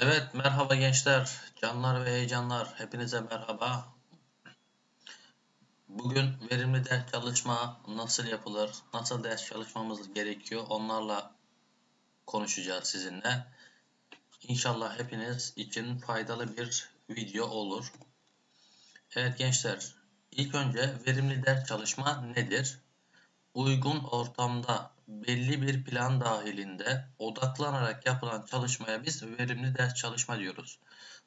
Evet, merhaba gençler, canlar ve heyecanlar, hepinize merhaba. Bugün verimli ders çalışma nasıl yapılır, nasıl ders çalışmamız gerekiyor, onlarla konuşacağız sizinle. İnşallah hepiniz için faydalı bir video olur. Evet gençler, ilk önce verimli ders çalışma nedir? Uygun ortamda belli bir plan dahilinde odaklanarak yapılan çalışmaya biz verimli ders çalışma diyoruz.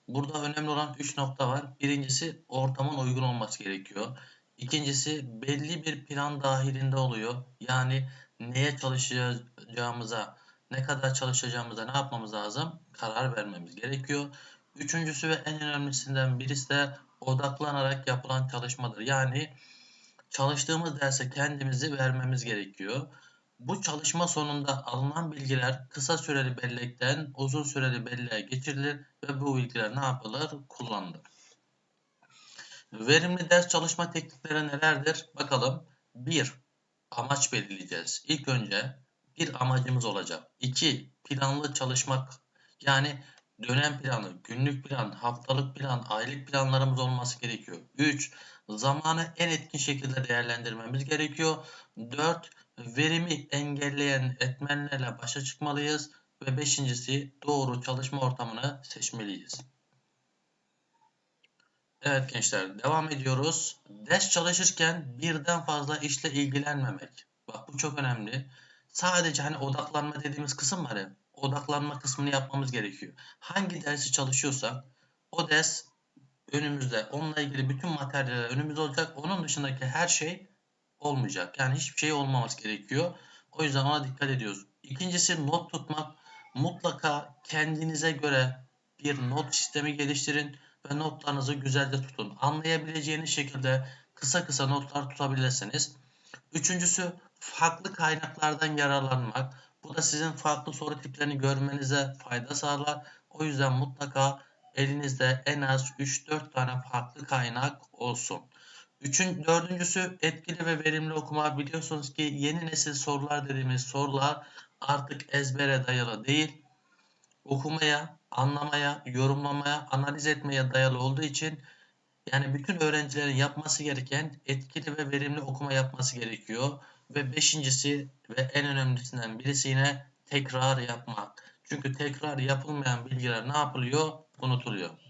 Burada önemli olan 3 nokta var. Birincisi ortamın uygun olması gerekiyor. İkincisi belli bir plan dahilinde oluyor. Yani neye çalışacağımıza, ne kadar çalışacağımıza ne yapmamız lazım? Karar vermemiz gerekiyor. Üçüncüsü ve en önemlisinden birisi de odaklanarak yapılan çalışmadır. Yani çalıştığımız derse kendimizi vermemiz gerekiyor. Bu çalışma sonunda alınan bilgiler kısa süreli bellekten uzun süreli belleğe geçirilir ve bu bilgiler ne yapılır? Kullanılır. Verimli ders çalışma teknikleri nelerdir? Bakalım. 1. Amaç belirleyeceğiz. İlk önce bir amacımız olacak. 2. Planlı çalışmak. Yani dönem planı, günlük plan, haftalık plan, aylık planlarımız olması gerekiyor. 3. Zamanı en etkin şekilde değerlendirmemiz gerekiyor. 4. Verimi engelleyen etmenlerle başa çıkmalıyız. Ve beşincisi doğru çalışma ortamını seçmeliyiz. Evet gençler devam ediyoruz. Ders çalışırken birden fazla işle ilgilenmemek. Bak bu çok önemli. Sadece hani odaklanma dediğimiz kısım var ya. Odaklanma kısmını yapmamız gerekiyor. Hangi dersi çalışıyorsak o ders önümüzde. Onunla ilgili bütün materyaller önümüzde olacak. Onun dışındaki her şey olmayacak. Yani hiçbir şey olmaması gerekiyor. O yüzden ona dikkat ediyoruz. İkincisi not tutmak. Mutlaka kendinize göre bir not sistemi geliştirin ve notlarınızı güzelce tutun. Anlayabileceğiniz şekilde kısa kısa notlar tutabilirsiniz. Üçüncüsü farklı kaynaklardan yararlanmak. Bu da sizin farklı soru tiplerini görmenize fayda sağlar. O yüzden mutlaka elinizde en az 3-4 tane farklı kaynak olsun. Üçün, dördüncüsü etkili ve verimli okuma. Biliyorsunuz ki yeni nesil sorular dediğimiz sorular artık ezbere dayalı değil. Okumaya, anlamaya, yorumlamaya, analiz etmeye dayalı olduğu için yani bütün öğrencilerin yapması gereken etkili ve verimli okuma yapması gerekiyor. Ve beşincisi ve en önemlisinden birisi yine tekrar yapmak. Çünkü tekrar yapılmayan bilgiler ne yapılıyor? Unutuluyor.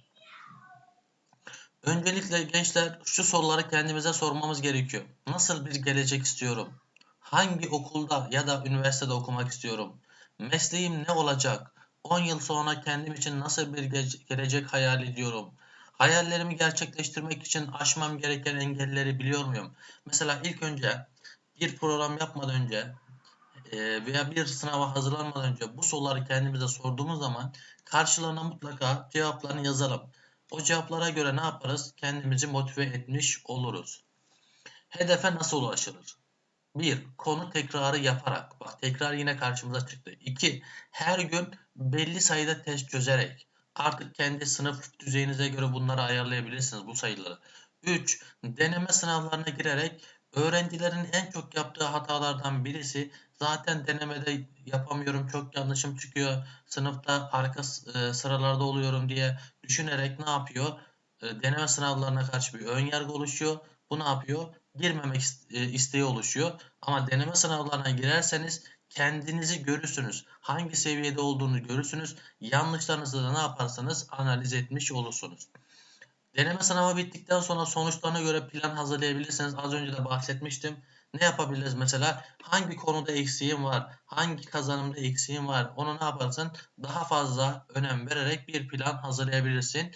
Öncelikle gençler şu soruları kendimize sormamız gerekiyor. Nasıl bir gelecek istiyorum? Hangi okulda ya da üniversitede okumak istiyorum? Mesleğim ne olacak? 10 yıl sonra kendim için nasıl bir gelecek hayal ediyorum? Hayallerimi gerçekleştirmek için aşmam gereken engelleri biliyor muyum? Mesela ilk önce bir program yapmadan önce veya bir sınava hazırlanmadan önce bu soruları kendimize sorduğumuz zaman karşılarına mutlaka cevaplarını yazalım. O cevaplara göre ne yaparız? Kendimizi motive etmiş oluruz. Hedefe nasıl ulaşılır? 1. Konu tekrarı yaparak. Bak tekrar yine karşımıza çıktı. 2. Her gün belli sayıda test çözerek. Artık kendi sınıf düzeyinize göre bunları ayarlayabilirsiniz bu sayıları. 3. Deneme sınavlarına girerek öğrencilerin en çok yaptığı hatalardan birisi zaten denemede yapamıyorum çok yanlışım çıkıyor sınıfta arka e, sıralarda oluyorum diye düşünerek ne yapıyor? E, deneme sınavlarına karşı bir ön yargı oluşuyor. Bu ne yapıyor? Girmemek e, isteği oluşuyor. Ama deneme sınavlarına girerseniz kendinizi görürsünüz. Hangi seviyede olduğunu görürsünüz. Yanlışlarınızı da ne yaparsanız analiz etmiş olursunuz. Deneme sınavı bittikten sonra sonuçlarına göre plan hazırlayabilirsiniz. Az önce de bahsetmiştim. Ne yapabiliriz mesela? Hangi konuda eksiğim var? Hangi kazanımda eksiğim var? Onu ne yaparsın? Daha fazla önem vererek bir plan hazırlayabilirsin.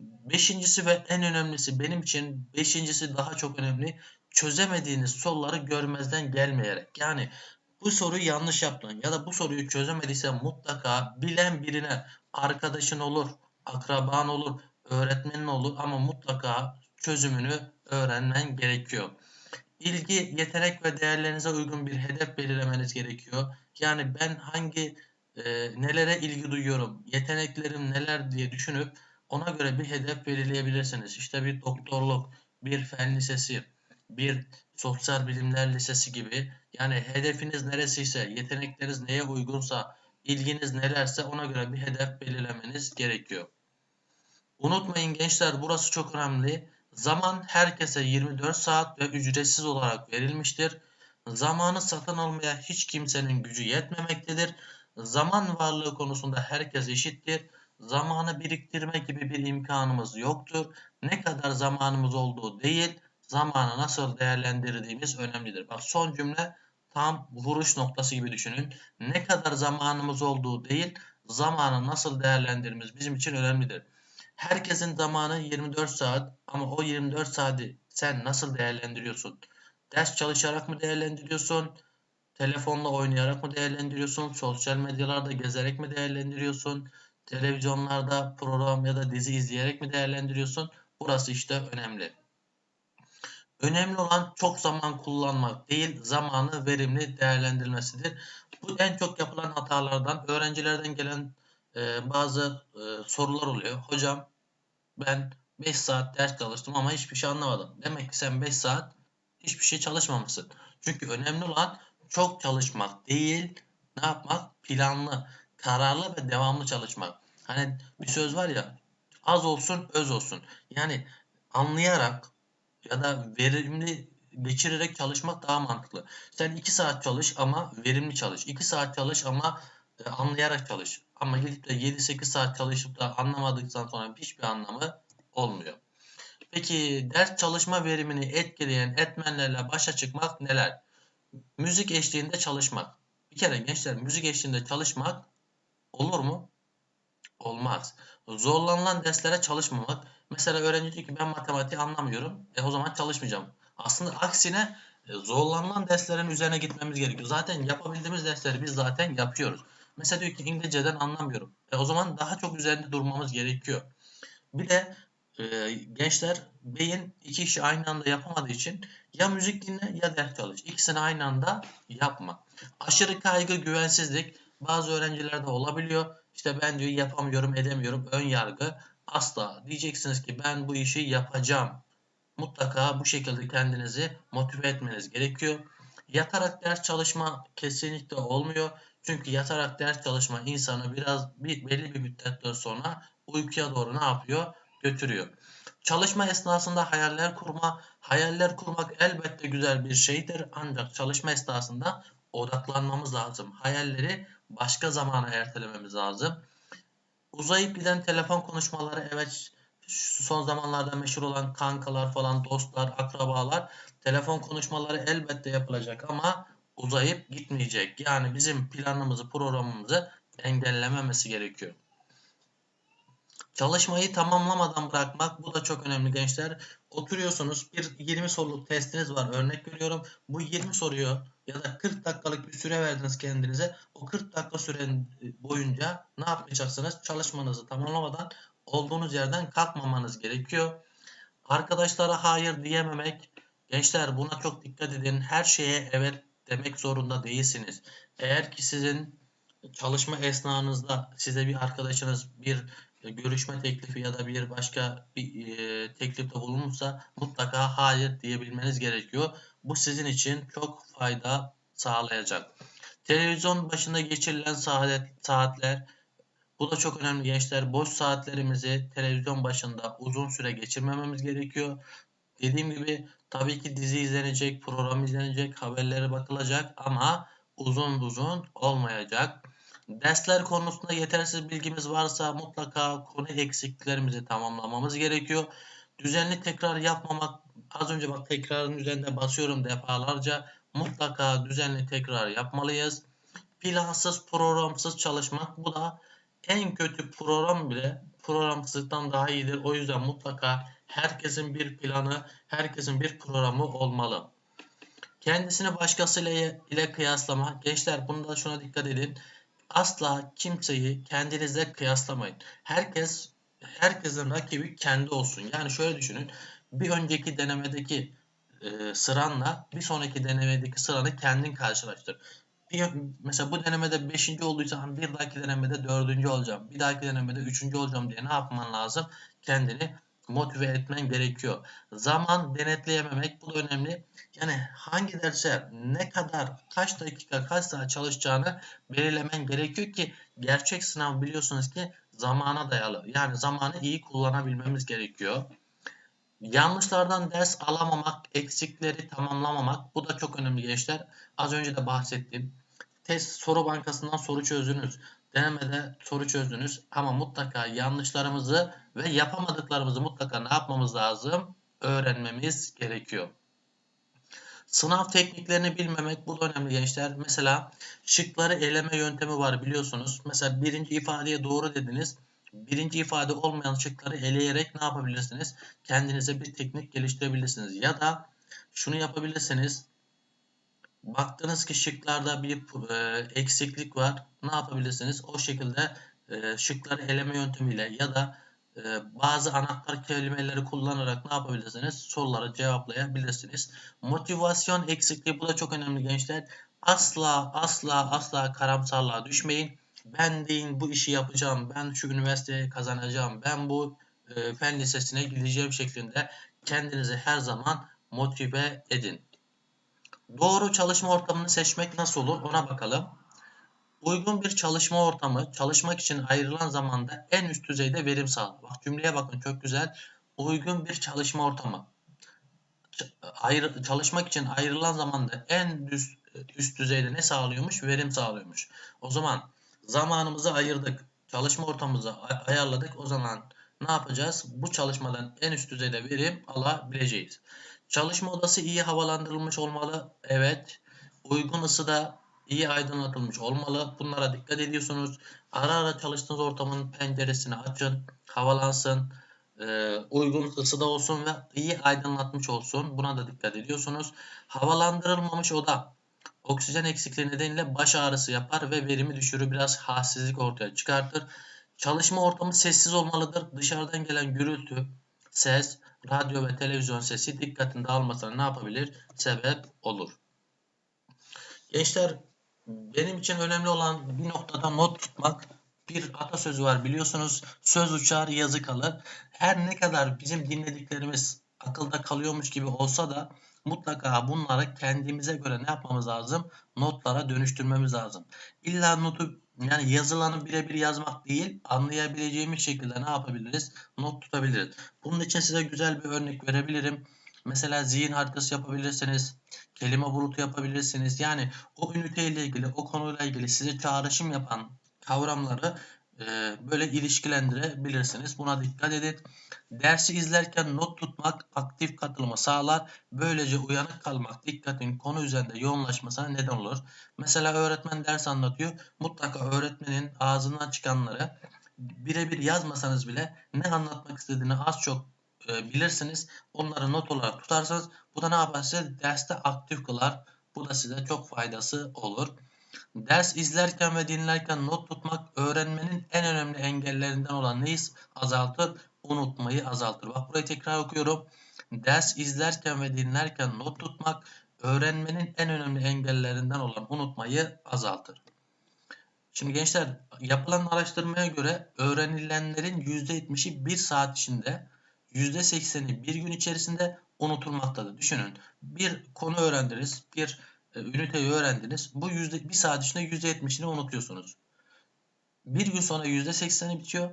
Beşincisi ve en önemlisi benim için beşincisi daha çok önemli. Çözemediğiniz soruları görmezden gelmeyerek. Yani bu soruyu yanlış yaptın ya da bu soruyu çözemediysen mutlaka bilen birine arkadaşın olur, akraban olur, öğretmenin olur ama mutlaka çözümünü öğrenmen gerekiyor. İlgi, yetenek ve değerlerinize uygun bir hedef belirlemeniz gerekiyor. Yani ben hangi e, nelere ilgi duyuyorum, yeteneklerim neler diye düşünüp ona göre bir hedef belirleyebilirsiniz. İşte bir doktorluk, bir fen lisesi, bir sosyal bilimler lisesi gibi. Yani hedefiniz neresiyse, yetenekleriniz neye uygunsa, ilginiz nelerse ona göre bir hedef belirlemeniz gerekiyor. Unutmayın gençler burası çok önemli. Zaman herkese 24 saat ve ücretsiz olarak verilmiştir. Zamanı satın almaya hiç kimsenin gücü yetmemektedir. Zaman varlığı konusunda herkes eşittir. Zamanı biriktirme gibi bir imkanımız yoktur. Ne kadar zamanımız olduğu değil, zamanı nasıl değerlendirdiğimiz önemlidir. Bak son cümle tam vuruş noktası gibi düşünün. Ne kadar zamanımız olduğu değil, zamanı nasıl değerlendirdiğimiz bizim için önemlidir. Herkesin zamanı 24 saat ama o 24 saati sen nasıl değerlendiriyorsun? Ders çalışarak mı değerlendiriyorsun? Telefonla oynayarak mı değerlendiriyorsun? Sosyal medyalarda gezerek mi değerlendiriyorsun? Televizyonlarda program ya da dizi izleyerek mi değerlendiriyorsun? Burası işte önemli. Önemli olan çok zaman kullanmak değil, zamanı verimli değerlendirilmesidir. Bu en çok yapılan hatalardan, öğrencilerden gelen e, bazı e, sorular oluyor. Hocam ben 5 saat ders çalıştım ama hiçbir şey anlamadım. Demek ki sen 5 saat hiçbir şey çalışmamışsın. Çünkü önemli olan çok çalışmak değil, ne yapmak? Planlı, kararlı ve devamlı çalışmak. Hani bir söz var ya, az olsun öz olsun. Yani anlayarak ya da verimli geçirerek çalışmak daha mantıklı. Sen 2 saat çalış ama verimli çalış. 2 saat çalış ama e, anlayarak çalış. Ama gidip de 7-8 saat çalışıp da anlamadıktan sonra hiçbir anlamı olmuyor. Peki ders çalışma verimini etkileyen etmenlerle başa çıkmak neler? Müzik eşliğinde çalışmak. Bir kere gençler müzik eşliğinde çalışmak olur mu? Olmaz. Zorlanılan derslere çalışmamak. Mesela öğrenci diyor ki ben matematiği anlamıyorum. E o zaman çalışmayacağım. Aslında aksine e, zorlanılan derslerin üzerine gitmemiz gerekiyor. Zaten yapabildiğimiz dersleri biz zaten yapıyoruz. Mesela diyor ki İngilizceden anlamıyorum. E o zaman daha çok üzerinde durmamız gerekiyor. Bir de e, gençler beyin iki işi aynı anda yapamadığı için ya müzik dinle ya ders çalış. İkisini aynı anda yapma. Aşırı kaygı, güvensizlik bazı öğrencilerde olabiliyor. İşte ben diyor yapamıyorum, edemiyorum. Ön yargı asla. Diyeceksiniz ki ben bu işi yapacağım. Mutlaka bu şekilde kendinizi motive etmeniz gerekiyor. Yatarak ders çalışma kesinlikle olmuyor. Çünkü yatarak ders çalışma insanı biraz bir, belli bir müddetten sonra uykuya doğru ne yapıyor? Götürüyor. Çalışma esnasında hayaller kurma, hayaller kurmak elbette güzel bir şeydir. Ancak çalışma esnasında odaklanmamız lazım. Hayalleri başka zamana ertelememiz lazım. Uzayıp giden telefon konuşmaları evet son zamanlarda meşhur olan kankalar falan, dostlar, akrabalar telefon konuşmaları elbette yapılacak ama uzayıp gitmeyecek. Yani bizim planımızı, programımızı engellememesi gerekiyor. Çalışmayı tamamlamadan bırakmak bu da çok önemli gençler. Oturuyorsunuz bir 20 soruluk testiniz var örnek veriyorum. Bu 20 soruyu ya da 40 dakikalık bir süre verdiniz kendinize. O 40 dakika süren boyunca ne yapmayacaksınız? Çalışmanızı tamamlamadan olduğunuz yerden kalkmamanız gerekiyor. Arkadaşlara hayır diyememek. Gençler buna çok dikkat edin. Her şeye evet demek zorunda değilsiniz. Eğer ki sizin çalışma esnanızda size bir arkadaşınız bir görüşme teklifi ya da bir başka bir e, teklifte bulunursa mutlaka hayır diyebilmeniz gerekiyor. Bu sizin için çok fayda sağlayacak. Televizyon başında geçirilen saat, saatler bu da çok önemli gençler. Boş saatlerimizi televizyon başında uzun süre geçirmememiz gerekiyor. Dediğim gibi tabii ki dizi izlenecek, program izlenecek, haberlere bakılacak ama uzun uzun olmayacak. Dersler konusunda yetersiz bilgimiz varsa mutlaka konu eksiklerimizi tamamlamamız gerekiyor. Düzenli tekrar yapmamak, az önce bak tekrarın üzerinde basıyorum defalarca. Mutlaka düzenli tekrar yapmalıyız. Plansız, programsız çalışmak bu da en kötü program bile programsızlıktan daha iyidir. O yüzden mutlaka herkesin bir planı, herkesin bir programı olmalı. Kendisini başkasıyla ile kıyaslama. Gençler bunda şuna dikkat edin. Asla kimseyi kendinizle kıyaslamayın. Herkes herkesin rakibi kendi olsun. Yani şöyle düşünün. Bir önceki denemedeki e, sıranla bir sonraki denemedeki sıranı kendin karşılaştır. Bir, mesela bu denemede 5. olduysan bir dahaki denemede 4. olacağım. Bir dahaki denemede 3. olacağım diye ne yapman lazım? Kendini motive etmen gerekiyor. Zaman denetleyememek bu da önemli. Yani hangi derse ne kadar, kaç dakika, kaç saat çalışacağını belirlemen gerekiyor ki gerçek sınav biliyorsunuz ki zamana dayalı. Yani zamanı iyi kullanabilmemiz gerekiyor. Yanlışlardan ders alamamak, eksikleri tamamlamamak bu da çok önemli gençler. Az önce de bahsettim. Test soru bankasından soru çözdünüz. Denemede soru çözdünüz ama mutlaka yanlışlarımızı ve yapamadıklarımızı mutlaka ne yapmamız lazım? Öğrenmemiz gerekiyor. Sınav tekniklerini bilmemek bu da önemli gençler. Mesela şıkları eleme yöntemi var biliyorsunuz. Mesela birinci ifadeye doğru dediniz. Birinci ifade olmayan şıkları eleyerek ne yapabilirsiniz? Kendinize bir teknik geliştirebilirsiniz. Ya da şunu yapabilirsiniz. Baktınız ki şıklarda bir e, eksiklik var. Ne yapabilirsiniz? O şekilde e, şıkları eleme yöntemiyle ya da e, bazı anahtar kelimeleri kullanarak ne yapabilirsiniz? Soruları cevaplayabilirsiniz. Motivasyon eksikliği bu da çok önemli gençler. Asla asla asla karamsarlığa düşmeyin. Ben deyin bu işi yapacağım. Ben şu üniversiteye kazanacağım. Ben bu e, fen lisesine gideceğim şeklinde kendinizi her zaman motive edin. Doğru çalışma ortamını seçmek nasıl olur ona bakalım. Uygun bir çalışma ortamı çalışmak için ayrılan zamanda en üst düzeyde verim sağlar. Bak cümleye bakın çok güzel. Uygun bir çalışma ortamı. Ayrı, çalışmak için ayrılan zamanda en üst, üst düzeyde ne sağlıyormuş? Verim sağlıyormuş. O zaman zamanımızı ayırdık. Çalışma ortamımızı ayarladık. O zaman ne yapacağız? Bu çalışmadan en üst düzeyde verim alabileceğiz. Çalışma odası iyi havalandırılmış olmalı. Evet. Uygun ısıda iyi aydınlatılmış olmalı. Bunlara dikkat ediyorsunuz. Ara ara çalıştığınız ortamın penceresini açın. Havalansın. E, uygun ısıda olsun ve iyi aydınlatmış olsun. Buna da dikkat ediyorsunuz. Havalandırılmamış oda oksijen eksikliği nedeniyle baş ağrısı yapar ve verimi düşürür. Biraz halsizlik ortaya çıkartır. Çalışma ortamı sessiz olmalıdır. Dışarıdan gelen gürültü, ses, radyo ve televizyon sesi dikkatin dağılmasına ne yapabilir? Sebep olur. Gençler benim için önemli olan bir noktada not tutmak. Bir atasözü var biliyorsunuz. Söz uçar yazı kalır. Her ne kadar bizim dinlediklerimiz akılda kalıyormuş gibi olsa da mutlaka bunları kendimize göre ne yapmamız lazım? Notlara dönüştürmemiz lazım. İlla notu yani yazılanı birebir yazmak değil, anlayabileceğimiz şekilde ne yapabiliriz? Not tutabiliriz. Bunun için size güzel bir örnek verebilirim. Mesela zihin haritası yapabilirsiniz. Kelime bulutu yapabilirsiniz. Yani o üniteyle ilgili, o konuyla ilgili size çağrışım yapan kavramları böyle ilişkilendirebilirsiniz. Buna dikkat edin. Dersi izlerken not tutmak aktif katılımı sağlar. Böylece uyanık kalmak dikkatin konu üzerinde yoğunlaşmasına neden olur. Mesela öğretmen ders anlatıyor. Mutlaka öğretmenin ağzından çıkanları birebir yazmasanız bile ne anlatmak istediğini az çok e, bilirsiniz. Onları not olarak tutarsanız bu da ne yapar size derste aktif kılar. Bu da size çok faydası olur. Ders izlerken ve dinlerken not tutmak öğrenmenin en önemli engellerinden olan neyi azaltır? Unutmayı azaltır. Bak burayı tekrar okuyorum. Ders izlerken ve dinlerken not tutmak öğrenmenin en önemli engellerinden olan unutmayı azaltır. Şimdi gençler yapılan araştırmaya göre öğrenilenlerin %70'i 1 saat içinde %80'i bir gün içerisinde unutulmaktadır. Düşünün bir konu öğrendiniz, bir üniteyi öğrendiniz. Bu yüzde, bir saat içinde %70'ini unutuyorsunuz. Bir gün sonra %80'i bitiyor.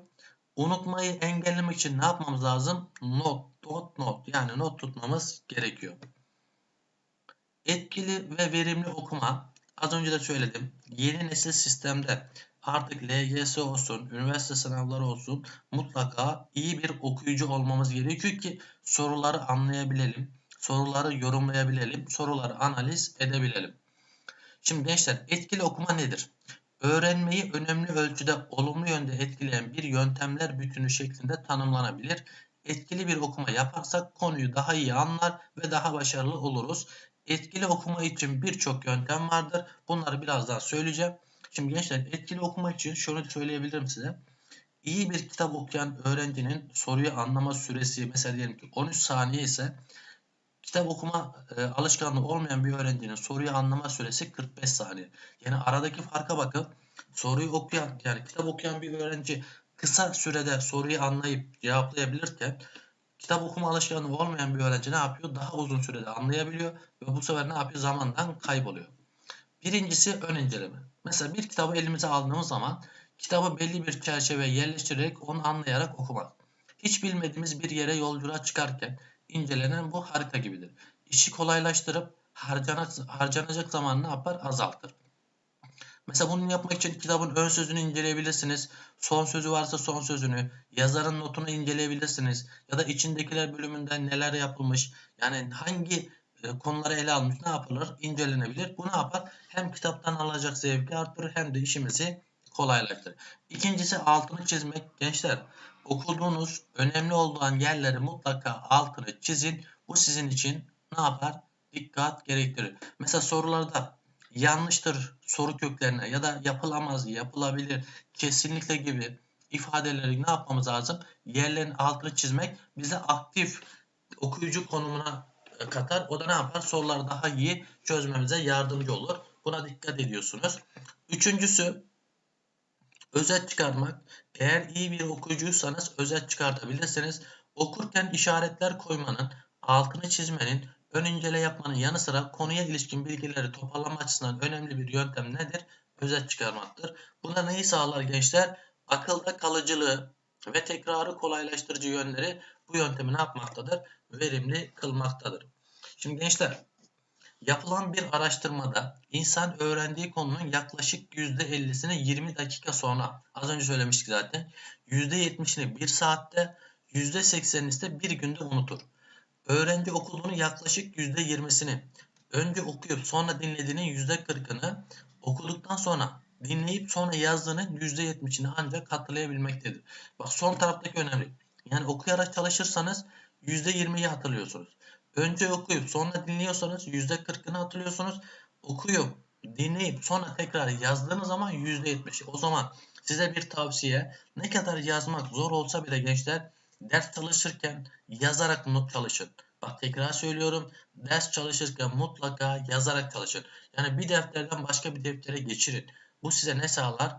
Unutmayı engellemek için ne yapmamız lazım? Not, not, not. Yani not tutmamız gerekiyor. Etkili ve verimli okuma. Az önce de söyledim. Yeni nesil sistemde artık LGS olsun, üniversite sınavları olsun mutlaka iyi bir okuyucu olmamız gerekiyor ki soruları anlayabilelim, soruları yorumlayabilelim, soruları analiz edebilelim. Şimdi gençler etkili okuma nedir? Öğrenmeyi önemli ölçüde olumlu yönde etkileyen bir yöntemler bütünü şeklinde tanımlanabilir. Etkili bir okuma yaparsak konuyu daha iyi anlar ve daha başarılı oluruz. Etkili okuma için birçok yöntem vardır. Bunları birazdan söyleyeceğim. Şimdi gençler etkili okuma için şöyle söyleyebilirim size. İyi bir kitap okuyan öğrencinin soruyu anlama süresi mesela diyelim ki 13 saniye ise kitap okuma e, alışkanlığı olmayan bir öğrencinin soruyu anlama süresi 45 saniye. Yani aradaki farka bakın. Soruyu okuyan yani kitap okuyan bir öğrenci kısa sürede soruyu anlayıp cevaplayabilirken kitap okuma alışkanlığı olmayan bir öğrenci ne yapıyor? Daha uzun sürede anlayabiliyor ve bu sefer ne yapıyor? Zamandan kayboluyor. Birincisi ön inceleme. Mesela bir kitabı elimize aldığımız zaman kitabı belli bir çerçeveye yerleştirerek onu anlayarak okumak. Hiç bilmediğimiz bir yere yolculuğa çıkarken incelenen bu harita gibidir. İşi kolaylaştırıp harcanacak, harcanacak zamanı ne yapar? Azaltır. Mesela bunu yapmak için kitabın ön sözünü inceleyebilirsiniz. Son sözü varsa son sözünü, yazarın notunu inceleyebilirsiniz. Ya da içindekiler bölümünde neler yapılmış, yani hangi e, konuları ele almış ne yapılır? İncelenebilir. Bu ne yapar? Hem kitaptan alacak zevki artırır hem de işimizi kolaylaştırır. İkincisi altını çizmek. Gençler okuduğunuz önemli olduğun yerleri mutlaka altını çizin. Bu sizin için ne yapar? Dikkat gerektirir. Mesela sorularda yanlıştır soru köklerine ya da yapılamaz, yapılabilir, kesinlikle gibi ifadeleri ne yapmamız lazım? Yerlerin altını çizmek bize aktif okuyucu konumuna katar. O da ne yapar? Soruları daha iyi çözmemize yardımcı olur. Buna dikkat ediyorsunuz. Üçüncüsü özet çıkarmak. Eğer iyi bir okuyucuysanız özet çıkartabilirsiniz. Okurken işaretler koymanın, altını çizmenin, ön incele yapmanın yanı sıra konuya ilişkin bilgileri toparlama açısından önemli bir yöntem nedir? Özet çıkarmaktır. Buna neyi sağlar gençler? Akılda kalıcılığı ve tekrarı kolaylaştırıcı yönleri bu yöntemi ne yapmaktadır? Verimli kılmaktadır. Şimdi gençler yapılan bir araştırmada insan öğrendiği konunun yaklaşık %50'sini 20 dakika sonra az önce söylemiştik zaten %70'ini 1 saatte %80'ini ise bir günde unutur. Öğrenci okuduğunu yaklaşık %20'sini önce okuyup sonra dinlediğinin %40'ını okuduktan sonra dinleyip sonra yazdığının %70'ini ancak hatırlayabilmektedir. Bak son taraftaki önemli. Yani okuyarak çalışırsanız %20'yi hatırlıyorsunuz. Önce okuyup sonra dinliyorsanız %40'ını hatırlıyorsunuz. Okuyup dinleyip sonra tekrar yazdığınız zaman %70. O zaman size bir tavsiye ne kadar yazmak zor olsa bile gençler ders çalışırken yazarak not çalışın. Bak tekrar söylüyorum. Ders çalışırken mutlaka yazarak çalışın. Yani bir defterden başka bir deftere geçirin. Bu size ne sağlar?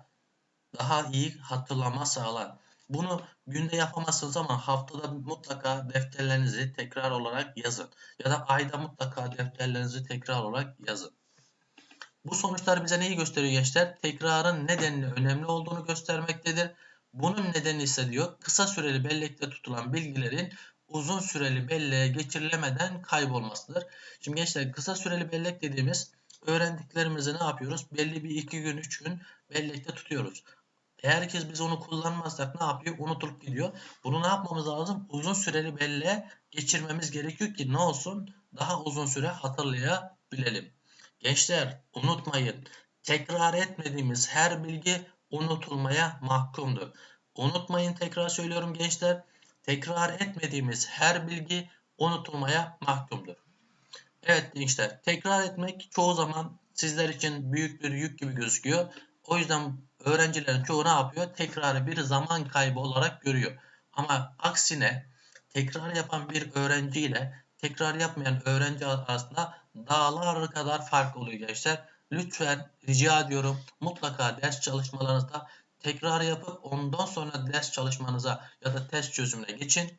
Daha iyi hatırlama sağlar. Bunu günde yapamazsınız ama haftada mutlaka defterlerinizi tekrar olarak yazın. Ya da ayda mutlaka defterlerinizi tekrar olarak yazın. Bu sonuçlar bize neyi gösteriyor gençler? Tekrarın nedenli önemli olduğunu göstermektedir. Bunun nedeni ise diyor kısa süreli bellekte tutulan bilgilerin uzun süreli belleğe geçirilemeden kaybolmasıdır. Şimdi gençler kısa süreli bellek dediğimiz öğrendiklerimizi ne yapıyoruz? Belli bir iki gün, üç gün bellekte tutuyoruz. Ki biz onu kullanmazsak ne yapıyor? Unutulup gidiyor. Bunu ne yapmamız lazım? Uzun süreli belleğe geçirmemiz gerekiyor ki ne olsun? Daha uzun süre hatırlayabilelim. Gençler unutmayın. Tekrar etmediğimiz her bilgi unutulmaya mahkumdur. Unutmayın tekrar söylüyorum gençler. Tekrar etmediğimiz her bilgi unutulmaya mahkumdur. Evet gençler tekrar etmek çoğu zaman sizler için büyük bir yük gibi gözüküyor. O yüzden öğrencilerin çoğu ne yapıyor? Tekrarı bir zaman kaybı olarak görüyor. Ama aksine tekrar yapan bir öğrenci ile tekrar yapmayan öğrenci arasında dağlar kadar fark oluyor gençler. Lütfen rica ediyorum mutlaka ders çalışmalarınızda tekrar yapıp ondan sonra ders çalışmanıza ya da test çözümüne geçin.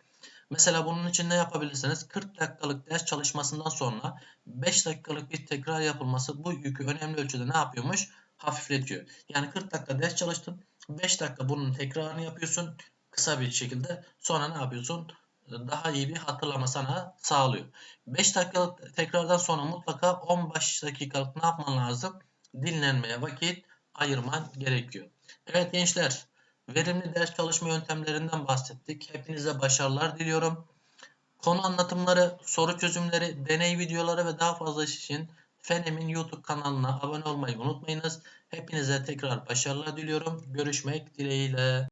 Mesela bunun için ne yapabilirsiniz? 40 dakikalık ders çalışmasından sonra 5 dakikalık bir tekrar yapılması bu yükü önemli ölçüde ne yapıyormuş? Hafifletiyor. Yani 40 dakika ders çalıştın. 5 dakika bunun tekrarını yapıyorsun kısa bir şekilde. Sonra ne yapıyorsun? Daha iyi bir hatırlama sana sağlıyor. 5 dakikalık tekrardan sonra mutlaka 15 dakikalık ne yapman lazım? Dinlenmeye vakit ayırman gerekiyor. Evet gençler, verimli ders çalışma yöntemlerinden bahsettik. Hepinize başarılar diliyorum. Konu anlatımları, soru çözümleri, deney videoları ve daha fazla için Fenem'in YouTube kanalına abone olmayı unutmayınız. Hepinize tekrar başarılar diliyorum. Görüşmek dileğiyle.